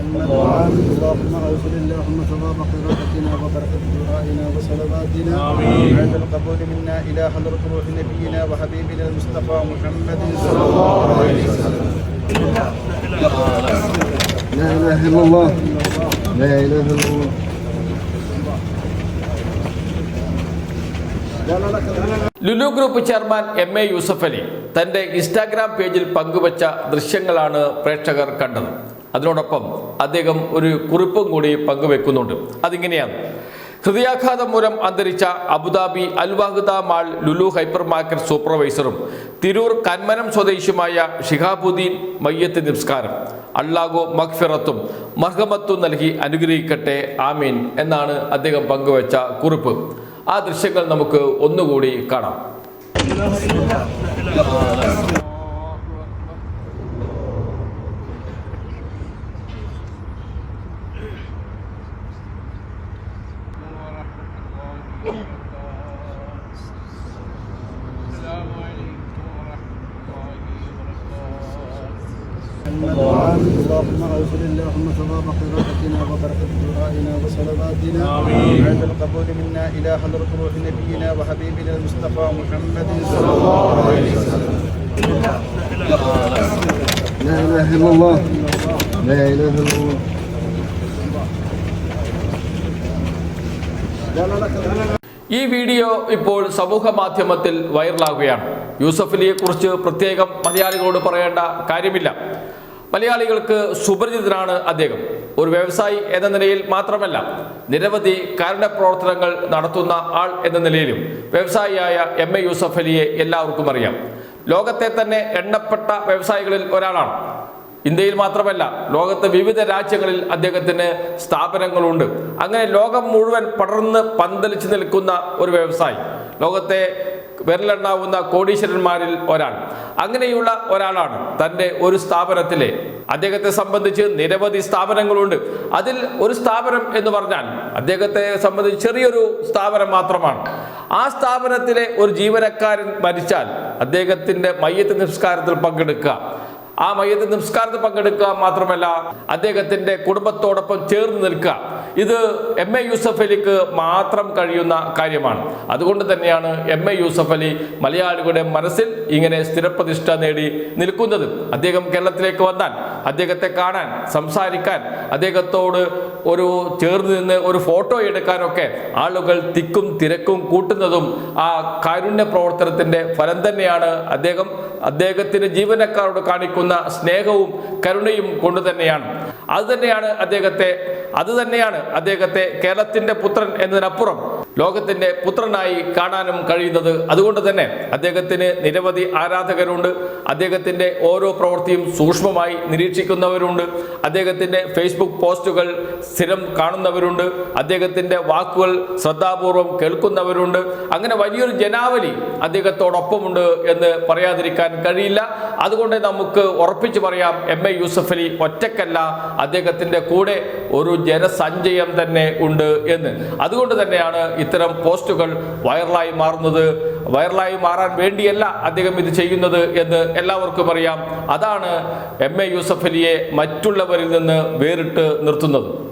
اللهم اغفر اللهم ثواب قراءتنا وبركة دعائنا وصلواتنا آمين بعد القبول منا إلى حضرة روح نبينا وحبيبنا المصطفى محمد صلى الله عليه وسلم لا إله إلا الله لا إله إلا الله Lulu group chairman M A Yusuf Ali തന്റെ Instagram പേജിൽ പങ്കുവച്ച ദൃശ്യങ്ങളാണ് പ്രേക്ഷകർ കണ്ടത് അതിനോടൊപ്പം അദ്ദേഹം ഒരു കുറിപ്പും കൂടി പങ്കുവെക്കുന്നുണ്ട്. അതിങ്ങനെയാണ്. ഹൃദയാഘാതം മൂലം അന്തരിച്ച Abu Dhabi Al Wahda mall Lulu hyper market സൂപ്പർവൈസറും Tirur Kanmanam സ്വദേശിയുമായ ഷിഹാബുദ്ദീൻ മയ്യത്ത് നിസ്കാരം അള്ളാഹു മഖ്ഫിറത്തും മർഹമത്തും നൽകി അനുഗ്രഹിക്കട്ടെ ആമീൻ എന്നാണ് അദ്ദേഹം പങ്കുവച്ച കുറിപ്പ്. ആ ദൃശ്യങ്ങൾ നമുക്ക് ഒന്നുകൂടി കാണാം. اللهم اغفر اللهم ثواب قراءتنا وبركة دعائنا وصلواتنا بعد القبول منا إلى حضرة روح نبينا وحبيبنا المصطفى محمد صلى الله عليه وسلم لا إله إلا الله. لا إله إلا الله. ഈ വീഡിയോ ഇപ്പോൾ സമൂഹ മാധ്യമത്തിൽ വൈറലാകുകയാണ്. യൂസഫ് അലിയെ കുറിച്ച് പ്രത്യേകം മലയാളികളോട് പറയേണ്ട കാര്യമില്ല. മലയാളികൾക്ക് സുപരിചിതനാണ് അദ്ദേഹം. ഒരു വ്യവസായി എന്ന നിലയിൽ മാത്രമല്ല നിരവധി കാരുണ്യ പ്രവർത്തനങ്ങൾ നടത്തുന്ന ആൾ എന്ന നിലയിലും വ്യവസായിയായ എം എ യൂസഫ് അലിയെ എല്ലാവർക്കും അറിയാം. ലോകത്തെ തന്നെ എണ്ണപ്പെട്ട വ്യവസായികളിൽ ഒരാളാണ്. ഇന്ത്യയിൽ മാത്രമല്ല ലോകത്തെ വിവിധ രാജ്യങ്ങളിൽ അദ്ദേഹത്തിന് സ്ഥാപനങ്ങളുണ്ട്. അങ്ങനെ ലോകം മുഴുവൻ പടർന്ന് പന്തലിച്ചു നിൽക്കുന്ന ഒരു വ്യവസായി. ലോകത്തെ വിരലെണ്ണാവുന്ന കോടീശ്വരന്മാരിൽ ഒരാൾ. അങ്ങനെയുള്ള ഒരാളാണ് തന്റെ ഒരു സ്ഥാപനത്തിലെ. അദ്ദേഹത്തെ സംബന്ധിച്ച് നിരവധി സ്ഥാപനങ്ങളുണ്ട്. അതിൽ ഒരു സ്ഥാപനം എന്ന് പറഞ്ഞാൽ അദ്ദേഹത്തെ സംബന്ധിച്ച് ചെറിയൊരു സ്ഥാപനം മാത്രമാണ്. ആ സ്ഥാപനത്തിലെ ഒരു ജീവനക്കാരൻ മരിച്ചാൽ അദ്ദേഹത്തിന്റെ മയ്യത്ത് നിസ്കാരത്തിൽ പങ്കെടുക്കുക. ആ മയ്യത്ത് നിസ്കാരത്തിൽ പങ്കെടുക്കുക മാത്രമല്ല അദ്ദേഹത്തിന്റെ കുടുംബത്തോടൊപ്പം ചേർന്ന് നിൽക്കുക. ഇത് എം എ യൂസഫ് അലിക്ക് മാത്രം കഴിയുന്ന കാര്യമാണ്. അതുകൊണ്ട് തന്നെയാണ് എം എ യൂസഫ് അലി മലയാളികളുടെ മനസ്സിൽ ഇങ്ങനെ സ്ഥിരപ്രതിഷ്ഠ നേടി നിൽക്കുന്നത്. അദ്ദേഹം കേരളത്തിലേക്ക് വന്നാൽ അദ്ദേഹത്തെ കാണാൻ സംസാരിക്കാൻ അദ്ദേഹത്തോട് ഒരു ചേർന്ന് നിന്ന് ഒരു ഫോട്ടോ എടുക്കാനൊക്കെ ആളുകൾ തിക്കും തിരക്കും കൂട്ടുന്നതും ആ കാരുണ്യ പ്രവർത്തനത്തിന്റെ ഫലം തന്നെയാണ് അദ്ദേഹം അദ്ദേഹത്തിന് ജീവനക്കാരോട് കാണിക്കുന്ന സ്നേഹവും കരുണയും കൊണ്ട് തന്നെയാണ്. അത് തന്നെയാണ് അദ്ദേഹത്തെ അത് തന്നെയാണ് അദ്ദേഹത്തെ കേരളത്തിന്റെ പുത്രൻ എന്നതിനപ്പുറം ലോകത്തിന്റെ പുത്രനായി കാണാനും കഴിയുന്നത് അതുകൊണ്ട് തന്നെ അദ്ദേഹത്തിന് നിരവധി ആരാധകരുണ്ട്. അദ്ദേഹത്തിന്റെ ഓരോ പ്രവൃത്തിയും സൂക്ഷ്മമായി നിരീക്ഷിക്കുന്നവരുണ്ട്. അദ്ദേഹത്തിന്റെ ഫേസ്ബുക്ക് പോസ്റ്റുകൾ സ്ഥിരം കാണുന്നവരുണ്ട്. അദ്ദേഹത്തിന്റെ വാക്കുകൾ ശ്രദ്ധാപൂർവം കേൾക്കുന്നവരുണ്ട്. അങ്ങനെ വലിയൊരു ജനാവലി അദ്ദേഹത്തോടൊപ്പമുണ്ട് എന്ന് പറയാതിരിക്കാൻ കഴിയില്ല. അതുകൊണ്ട് നമുക്ക് ഉറപ്പിച്ചു പറയാം എം എ യൂസഫ് അലി ഒറ്റക്കല്ല അദ്ദേഹത്തിന്റെ കൂടെ ഒരു ജനസഞ്ചയം തന്നെ ഉണ്ട് എന്ന്. അതുകൊണ്ട് തന്നെയാണ് ഇത്തരം പോസ്റ്റുകൾ വൈറലായി മാറുന്നത് വൈറലായി മാറാൻ വേണ്ടിയല്ല അദ്ദേഹം ഇത് ചെയ്യുന്നത് എന്ന് എല്ലാവർക്കും അറിയാം. അതാണ് എം എ യൂസഫലിയെ മറ്റുള്ളവരിൽ നിന്ന് വേറിട്ട് നിർത്തുന്നത്.